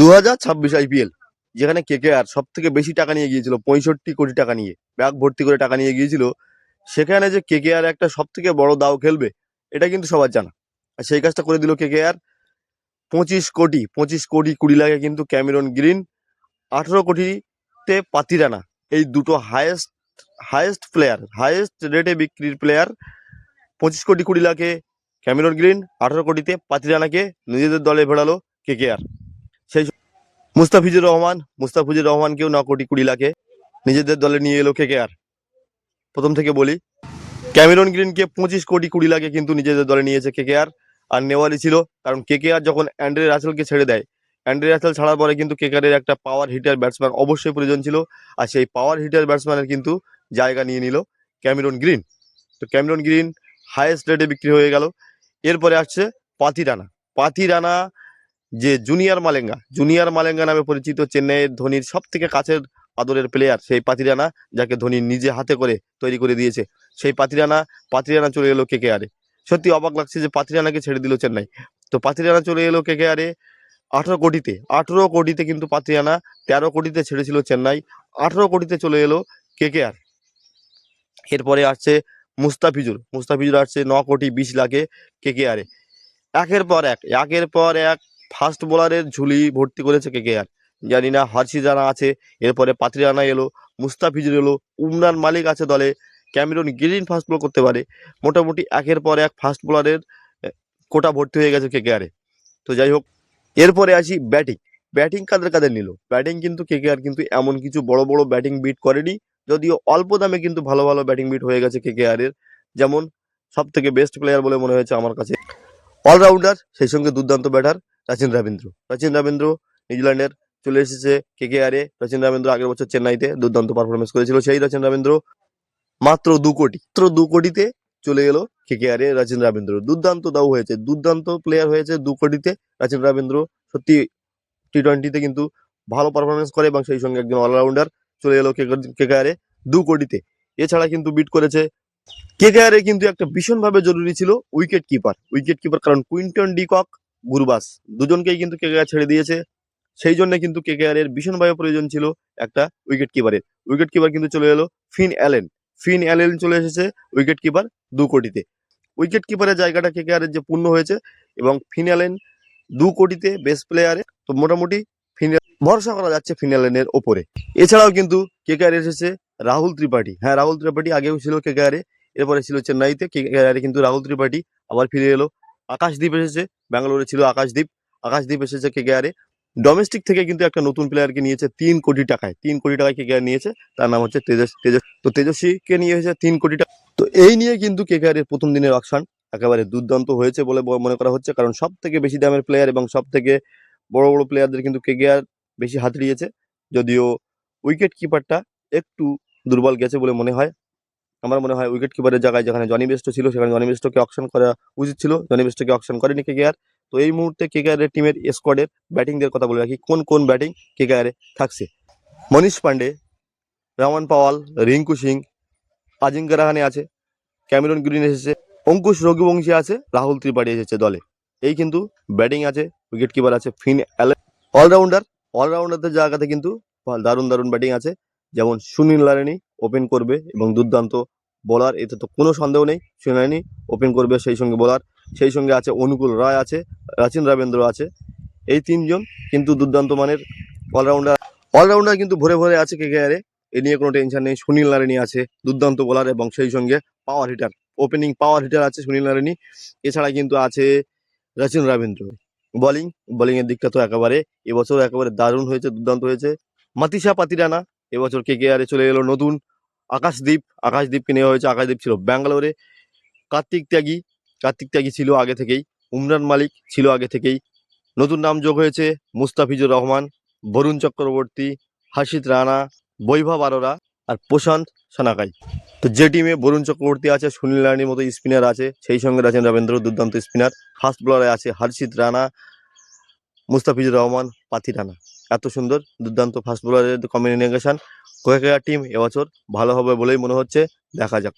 দু হাজার ছাব্বিশ আইপিএল যেখানে কে আর সব থেকে বেশি টাকা নিয়ে গিয়েছিল, পঁয়ষট্টি কোটি টাকা নিয়ে, ব্যাগ ভর্তি করে টাকা নিয়ে গিয়েছিল। সেখানে যে কে আর একটা সব থেকে বড় দাও খেলবে, এটা কিন্তু সবার জানা। আর সেই কাজটা করে দিল কে আর পঁচিশ কোটি পঁচিশ কোটি কুড়ি লাখে কিন্তু ক্যামেরন গ্রিন, আঠেরো কোটিতে পাতি রানা, এই দুটো হায়েস্ট হায়েস্ট প্লেয়ার হায়েস্ট রেটে বিক্রির প্লেয়ার পঁচিশ কোটি কুড়ি লাখে ক্যামেরন গ্রিন, আঠেরো কোটিতে পাতি রানাকে নিজেদের দলে ভেড়ালো কে আর সেই মুস্তাফিজুর রহমান, মুস্তাফিজুর রহমানকেও ন কোটি কুড়ি লাখে। নিজেদের দলে নিয়ে এলো কে আর? প্রথম থেকে বলি, ক্যামেরন গ্রিনকে পঁচিশ কোটি কুড়ি লাখে কিন্তু নিজেদের দলে নিয়েছে কে আর। আর নেওয়ালি ছিল, কারণ কে আর যখন অ্যান্ড্রে রাসেলকে ছেড়ে দেয়, অ্যান্ড্রে রাসেল ছাড়ার পরে কিন্তু কে এর একটা পাওয়ার হিটার ব্যাটসম্যান অবশ্যই প্রয়োজন ছিল, আর সেই পাওয়ার হিটার ব্যাটসম্যানের কিন্তু জায়গা নিয়ে নিল ক্যামেরন গ্রিন। তো ক্যামেরন গ্রিন হায়েস্ট রেটে বিক্রি হয়ে গেল। এরপরে আসছে পাতি রানা। পাতি রানা যে জুনিয়র মালেঙ্গা জুনিয়র মালেঙ্গা নামে পরিচিত চেন্নাইয়ের ধোনির সব থেকে কাছের আদরের প্লেয়ার সেই পাতিরানা, যাকে ধোনি নিজে হাতে করে তৈরি করে দিয়েছে। সেই পাতিরানা পাতিরানা চলে এলো কে কে আরে সত্যি অবাক লাগছে যে পাতিরানাকে ছেড়ে দিল চেন্নাই। তো পাতিরানা চলে এলো কে আরে আঠেরো কোটিতে। আঠেরো কোটিতে কিন্তু পাতিরানা, তেরো কোটিতে ছেড়েছিল চেন্নাই। আঠেরো কোটিতে চলে এলো কে কে আর এরপরে আসছে মুস্তাফিজুর। মুস্তাফিজুর আসছে ন কোটি বিশ লাখে কে কে আরে একের পর এক, একের পর এক ফাস্ট বোলারের ঝুলি ভর্তি করেছে কে কে আর জানি না হর্ষিজানা আছে, এরপরে পাত্রিয়ানা এলো, মুস্তাফিজুর এলো, উমরান মালিক আছে দলে, ক্যামেরন গ্রিন ফাস্ট বল করতে পারে। মোটামুটি একের পর এক ফাস্ট বোলারের কোটা ভর্তি হয়ে গেছে কে কে আরে তো যাই হোক, এরপরে আসি ব্যাটিং। ব্যাটিং কাদের কাদের নিল? ব্যাটিং কিন্তু কে কে আর কিন্তু এমন কিছু বড় বড় ব্যাটিং বিট করেনি, যদিও অল্প দামে কিন্তু ভালো ভালো ব্যাটিং বিট হয়ে গেছে কে কে আর এর যেমন সব থেকে বেস্ট প্লেয়ার বলে মনে হয়েছে আমার কাছে। অলরাউন্ডার, সেই সঙ্গে দুর্দান্ত ব্যাটার। রাচিন রবীন্দ্র রাচিন রবীন্দ্র নিউজিল্যান্ডের চলে এসেছে কে কে আরে রাচিন রবীন্দ্র আগের বছর চেন্নাইতে দুর্দান্ত পারফরমেন্স করেছিল। সেই রাচিন রবীন্দ্র মাত্র দু কোটি, মাত্র দু কোটিতে চলে এলো কে কে আরে রাচিন রবীন্দ্র দুর্দান্ত দাও হয়েছে, দুর্দান্ত প্লেয়ার হয়েছে দু কোটিতে রাচিন রবীন্দ্র সত্যি টি টোয়েন্টিতে কিন্তু ভালো পারফরমেন্স করে এবং সেই সঙ্গে একজন অলরাউন্ডার চলে এলো কে কে আরে দু কোটিতে। এছাড়া কিন্তু বিট করেছে কে কে আরে কিন্তু একটা ভীষণভাবে জরুরি ছিল উইকেট কিপার উইকেট কিপার কারণ কুইন্টন ডিকক গুরবাস। দুজনকেই কিন্তু কে ছেড়ে দিয়েছে। সেই জন্য কিন্তু কে এর ভীষণভাবে প্রয়োজন ছিল একটা উইকেট কিপারের উইকেট কিপার কিন্তু চলে এলো ফিন অ্যালেন। ফিন অ্যালেন চলে এসেছে উইকেট কিপার দু কোটিতে। উইকেট কিপারের জায়গাটা কে এর যে পূর্ণ হয়েছে এবং ফিন অ্যালেন দু কোটিতে বেস্ট প্লেয়ারে তো মোটামুটি ফিন ভরসা করা যাচ্ছে ফিন অ্যালেনের ওপরে। এছাড়াও কিন্তু কে কে এসেছে রাহুল ত্রিপাঠী। হ্যাঁ রাহুল ত্রিপাঠী আগেও ছিল কে কে এরপরে ছিল চেন্নাইতে। কে কে কিন্তু রাহুল ত্রিপাঠী আবার ফিরে এলো। আকাশদ্বীপ এসেছে, ব্যাঙ্গালোরে ছিল আকাশদ্বীপ। আকাশদ্বীপ এসেছে কে কে ডোমেস্টিক থেকে কিন্তু একটা নতুন প্লেয়ারকে নিয়েছে তিন কোটি টাকায়। তিন কোটি টাকায় কে কে নিয়েছে, তার নাম হচ্ছে তেজস তেজস, তো তেজস্বীকে নিয়ে এসেছে তিন কোটি টাকা। তো এই নিয়ে কিন্তু কে কে এর প্রথম দিনের অকশন একেবারে দুর্দান্ত হয়েছে বলে মনে করা হচ্ছে, কারণ সব থেকে বেশি দামের প্লেয়ার এবং সব থেকে বড় বড় প্লেয়ারদের কিন্তু কে কে আর বেশি হাতড়িয়েছে যদিও উইকেট কিপারটা একটু দুর্বল গেছে বলে মনে হয়। আমার মনে হয় উইকেট কিপারের জায়গায় যেখানে জনি বেস্টো ছিল, সেখানে জনি বেস্টোকে অকশন করা উচিত ছিল। জনি বেস্টোকে অকশন করেনি কে কে আর তো এই মুহূর্তে কে কে আর টিমের স্কোয়াডের ব্যাটিংদের কথা বলে রাখি। কোন কোন ব্যাটিং কে কে আর থাকছে? মনীষ পান্ডে রমন পাওয়াল, রিঙ্কু সিং আজিঙ্কা রাহানে আছে, ক্যামেরন গ্রিন এসেছে, অঙ্কুশ রঘুবংশী আছে, রাহুল ত্রিপাঠী এসেছে দলে। এই কিন্তু ব্যাটিং আছে উইকেট কিপার আছে ফিন অ্যালেন অলরাউন্ডার অলরাউন্ডারদের জায়গাতে কিন্তু দারুণ দারুণ ব্যাটিং আছে। যেমন সুনীল লারেনি ওপেন করবে এবং দুর্দান্ত বোলার, এতে তো কোনো সন্দেহ নেই সুনীল লারেনি ওপেন করবে সেই সঙ্গে বোলার। সেই সঙ্গে আছে অনুকূল রায় আছে রাচিন রবীন্দ্র আছে, এই তিনজন কিন্তু দুর্দান্ত মানের অলরাউন্ডার অলরাউন্ডার কিন্তু ভরে ভরে আছে কে কে এ নিয়ে কোনো টেনশন নেই, সুনীল নারায়ণী আছে, দুর্দান্ত বোলার এবং সেই সঙ্গে power hitter opening power hitter আছে সুনীল নারায়ণী এছাড়া কিন্তু আছে রাচিন রবীন্দ্র বোলিং বোলিং এর দিকটা তো একেবারে, এবছর একেবারে দারুণ হয়েছে, দুর্দান্ত হয়েছে। মাতিসা পাতিরানা, এবছর কে কে আরে চলে এলো নতুন। আকাশদ্বীপ, আকাশদ্বীপকে নেওয়া হয়েছে। আকাশদ্বীপ ছিল ব্যাঙ্গালোরে। কার্তিক ত্যাগী কার্তিক ত্যাগী ছিল আগে থেকেই। উমরান মালিক ছিল আগে থেকেই। নতুন নাম যোগ হয়েছে মুস্তাফিজুর রহমান, বরুণ চক্রবর্তী হাসিত রানা, বৈভব আরোরা আর প্রশান্ত সানাকাই। তো যে টিমে বরুণ চক্রবর্তী আছে, সুনীল রানীর মতো স্পিনার আছে, সেই সঙ্গে আছেন রবীন্দ্র দুর্দান্ত স্পিনার ফাস্ট বোলারে আছে হর্ষিত রানা মুস্তাফিজুর রহমান পাথি রানা। এত সুন্দর, দুর্দান্ত ফাস্ট বোলারের কম্বিনেশন কয়েক টিম এবছর ভালো হবে বলেই মনে হচ্ছে। দেখা যাক।